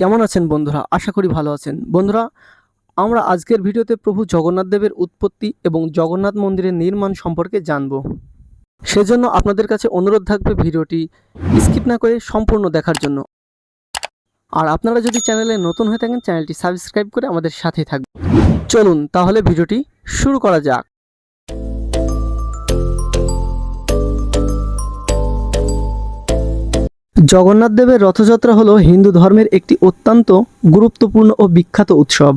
কেমন আছেন বন্ধুরা? আশা করি ভালো আছেন। বন্ধুরা, আমরা আজকের ভিডিওতে প্রভু জগন্নাথ দেবের উৎপত্তি এবং জগন্নাথ মন্দিরের নির্মাণ সম্পর্কে জানব। সেজন্য আপনাদের কাছে অনুরোধ থাকবে ভিডিওটি স্কিপ না করে সম্পূর্ণ দেখার জন্য। আর আপনারা যদি চ্যানেলে নতুন হয়ে থাকেন, চ্যানেলটি সাবস্ক্রাইব করে আমাদের সাথে থাকবেন। চলুন তাহলে ভিডিওটি শুরু করা যাক। জগন্নাথ দেবের রথযাত্রা হলো হিন্দু ধর্মের একটি অত্যন্ত গুরুত্বপূর্ণ ও বিখ্যাত উৎসব।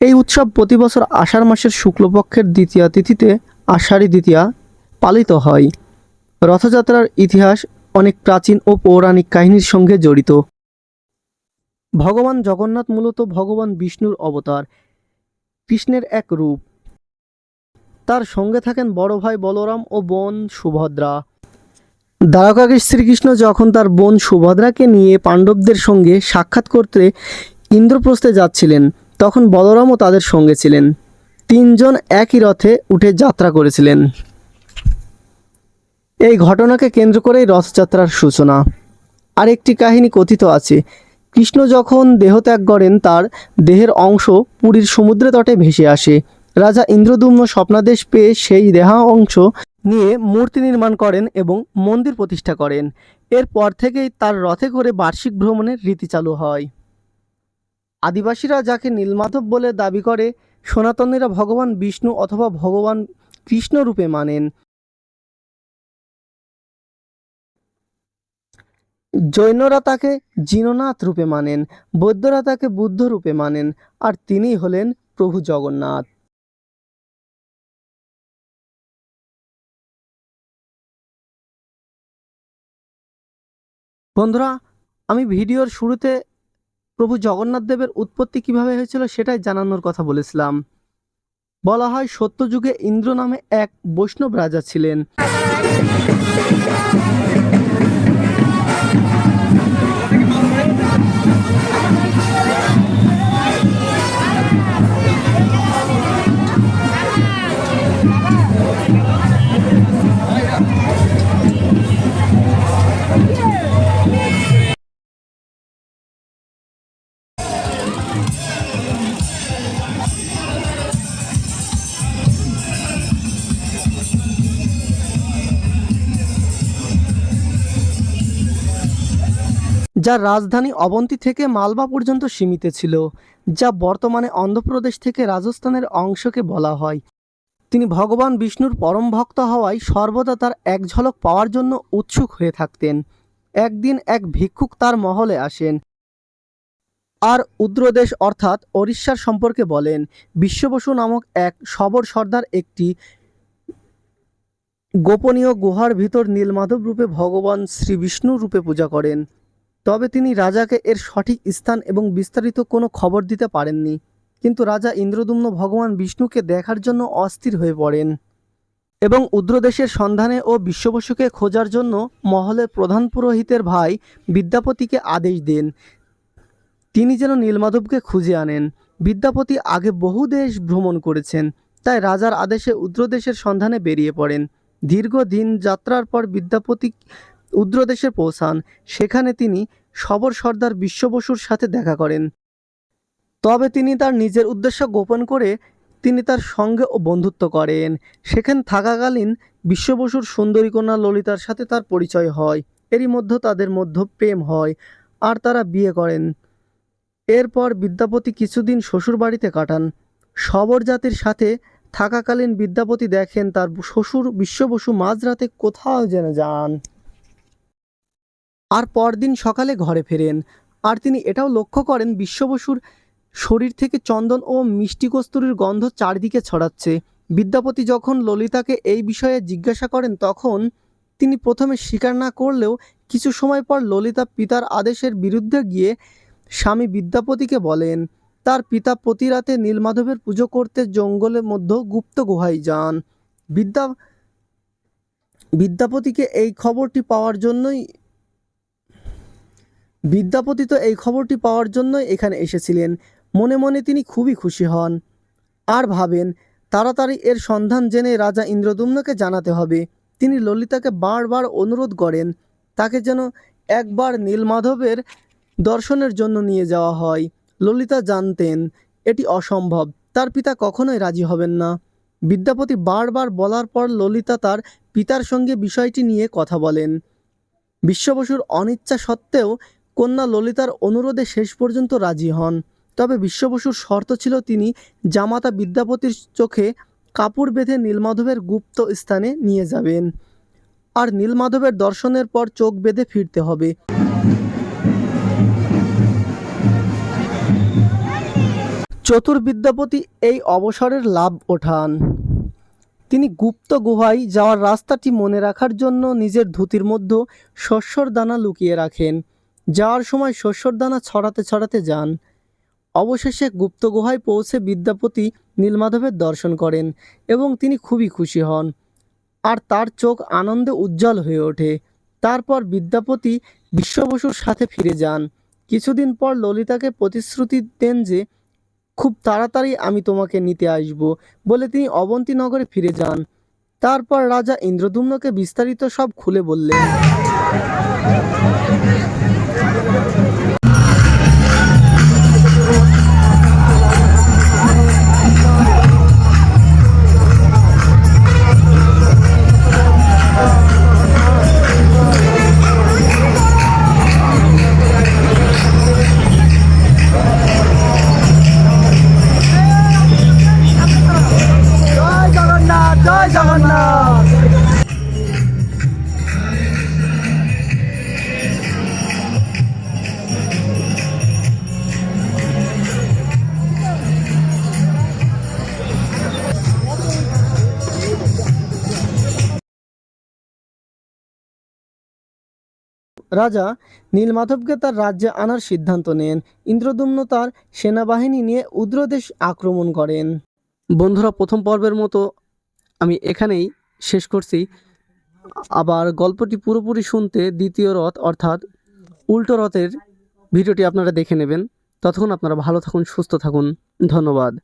এই উৎসব প্রতি বছর আষাঢ় মাসের শুক্লপক্ষের দ্বিতীয়া তিথিতে আষাঢ়ী দ্বিতীয়া পালিত হয়। রথযাত্রার ইতিহাস অনেক প্রাচীন ও পৌরাণিক কাহিনীর সঙ্গে জড়িত। ভগবান জগন্নাথ মূলত ভগবান বিষ্ণুর অবতার, কৃষ্ণের এক রূপ। তার সঙ্গে থাকেন বড় ভাই বলরাম ও বোন সুভদ্রা। দ্বারকাকে শ্রীকৃষ্ণ যখন তার বোন সুভদ্রাকে নিয়ে পাণ্ডবদের সঙ্গে সাক্ষাৎ করতে ইন্দ্রপ্রস্থে যাচ্ছিলেন, তখন বলরামও তাদের সঙ্গে ছিলেন। তিনজন একই রথে উঠে যাত্রা করেছিলেন। এই ঘটনাকে কেন্দ্র করেই রথযাত্রার সূচনা। আর একটি কাহিনী কথিত আছে। কৃষ্ণ যখন দেহত্যাগ করেন, তার দেহের অংশ পুরীর সমুদ্রে তটে ভেসে আসে। রাজা ইন্দ্রদুম্ন স্বপ্নাদেশ পেয়ে সেই দেহা অংশ নিয়ে মূর্তি নির্মাণ করেন এবং মন্দির প্রতিষ্ঠা করেন। এরপর থেকেই তার রথে করে বার্ষিক ভ্রমণের রীতি চালু হয়। আদিবাসীরা যাকে নীলমাধব বলে দাবি করে, সনাতনীরা ভগবান বিষ্ণু অথবা ভগবান কৃষ্ণ রূপে মানেন। জৈনরা তাকে জিননাথ রূপে মানেন, বৌদ্ধরা তাকে বুদ্ধ রূপে মানেন, আর তিনি হলেন প্রভু জগন্নাথ। বন্ধুরা, আমি ভিডিওর শুরুতে প্রভু জগন্নাথ দেবের উৎপত্তি কীভাবে হয়েছিল সেটাই জানানোর কথা বলেছিলাম। বলা হয়, সত্যযুগে ইন্দ্র নামে এক বৈষ্ণব রাজা ছিলেন। যার রাজধানী অবন্তী থেকে মালবা পর্যন্ত সীমিত ছিল, যা বর্তমানে অন্ধ্রপ্রদেশ থেকে রাজস্থানের অংশকে বলা হয়। তিনি ভগবান বিষ্ণুর পরম ভক্ত হওয়ায় সর্বদা তার এক ঝলক পাওয়ার জন্য উৎসুক হয়ে থাকতেন। একদিন এক ভিক্ষুক তার মহলে আসেন। আর উদ্রদেশ অর্থাৎ ওড়িশার সম্পর্কে বলেন, বিশ্ববসু নামক এক সবর সর্দার একটি গোপনীয় গুহার ভিতর নীলমাধব রূপে ভগবান শ্রী বিষ্ণু রূপে পূজা করেন। তবে তিনি রাজাকে এর সঠিক স্থান এবং বিস্তারিত কোনো খবর দিতে পারেননি। কিন্তু রাজা ইন্দ্রদুম্ন ভগবান বিষ্ণুকে দেখার জন্য অস্থির হয়ে পড়েন এবং উদ্রদেশের সন্ধানে ও বিশ্ববসুকে খোঁজার জন্য মহলের প্রধান পুরোহিতের ভাই বিদ্যাপতিকে আদেশ দেন। তিনি যেন নীলমাধবকে খুঁজে আনেন। বিদ্যাপতি আগে বহু দেশ ভ্রমণ করেছেন, তাই রাজার আদেশে উদ্রদেশের সন্ধানে বেরিয়ে পড়েন। দীর্ঘ দিন যাত্রার পর বিদ্যাপতি উদ্রদেশে পৌঁছান। সেখানে তিনি সবর সর্দার বিশ্ববসুর সাথে দেখা করেন। তবে তিনি তার নিজের উদ্দেশ্য গোপন করে তিনি তার সঙ্গে ও বন্ধুত্ব করেন। সেখানে থাকাকালীন বিশ্ববসুর সুন্দরী কন্যা ললিতার সাথে তার পরিচয় হয়। এরই মধ্যে তাদের মধ্যে প্রেম হয়, আর তারা বিয়ে করেন। এরপর বিদ্যাপতি কিছুদিন শ্বশুর বাড়িতে কাটান। সবর জাতির সাথে থাকাকালীন বিদ্যাপতি দেখেন তার শ্বশুর বিশ্ববসু মাঝরাতে কোথাও যেন যান। আর পরদিন সকালে ঘরে ফেরেন। আর তিনি এটাও লক্ষ্য করেন বিশ্ববসুর শরীর থেকে চন্দন ও মিষ্টি কস্তুরীর গন্ধ চারদিকে ছড়াচ্ছে। বিদ্যাপতি যখন ললিতাকে এই বিষয়ে জিজ্ঞাসা করেন তখন তিনি প্রথমে স্বীকার না করলেও কিছু সময় পর ললিতা পিতার আদেশের বিরুদ্ধে গিয়ে স্বামী বিদ্যাপতিকে বলেন, তার পিতা প্রতি রাতে নীলমাধবের পুজো করতে জঙ্গলের মধ্যে গুপ্ত গুহায় যান। বিদ্যা, বিদ্যাপতিকে এই খবরটি পাওয়ার জন্যই, বিদ্যাপতি তো এই খবরটি পাওয়ার জন্যই এখানে এসেছিলেন। মনে মনে তিনি খুবই খুশি হন। আর ভাবেন, তাড়াতাড়ি এর সন্ধান জেনে রাজা ইন্দ্রদুম্নকে জানাতে হবে। তিনি ললিতাকে বারবার অনুরোধ করেন, তাকে যেন একবার নীলমাধবের দর্শনের জন্য নিয়ে যাওয়া হয়। ললিতা জানতেন, এটি অসম্ভব। তার পিতা কখনোই রাজি হবেন না। বিদ্যাপতি বারবার বলার পর ললিতা তার পিতার সঙ্গে বিষয়টি নিয়ে কথা বলেন। বিশ্ববসুর অনিচ্ছা সত্ত্বেও কন্যা ললিতার অনুরোধে শেষ পর্যন্ত রাজি হন। তবে বিশ্ববসুর শর্ত ছিল তিনি জামাতা বিদ্যাপতির চোখে কাপড় বেঁধে নীলমাধবের গুপ্ত স্থানে নিয়ে যাবেন। আর নীলমাধবের দর্শনের পর চোখ বেঁধে ফিরতে হবে। চতুর বিদ্যাপতি এই অবসরের লাভ ওঠান। তিনি গুপ্ত গুহায় যাওয়ার রাস্তাটি মনে রাখার জন্য নিজের ধুতির মধ্যে শস্যর দানা লুকিয়ে রাখেন। যাওয়ার সময় শস্যর দানা ছড়াতে ছড়াতে যান। অবশেষে গুপ্ত গুহায় পৌঁছে বিদ্যাপতি নীলমাধবের দর্শন করেন এবং তিনি খুবই খুশি হন। আর তার চোখ আনন্দে উজ্জ্বল হয়ে ওঠে। তারপর বিদ্যাপতি বিশ্ববসুর সাথে ফিরে যান। কিছুদিন পর ললিতাকে প্রতিশ্রুতি দেন যে খুব তাড়াতাড়ি আমি তোমাকে নিতে আসব বলে তিনি অবন্তীনগরে ফিরে যান। তারপর রাজা ইন্দ্রদুম্নকে বিস্তারিত সব খুলে বললেন। রাজা নীলমাধবকে তার রাজ্যে আনার সিদ্ধান্ত নেন। ইন্দ্রদুম্ন তার সেনাবাহিনী নিয়ে উদ্রদেশ আক্রমণ করেন। বন্ধুরা, প্রথম পর্বের মতো আমি এখানেই শেষ করছি। আবার গল্পটি পুরোপুরি শুনতে দ্বিতীয় রথ, অর্থাৎ উল্টো রথের ভিডিওটি আপনারা দেখে নেবেন। ততক্ষণ আপনারা ভালো থাকুন, সুস্থ থাকুন। ধন্যবাদ।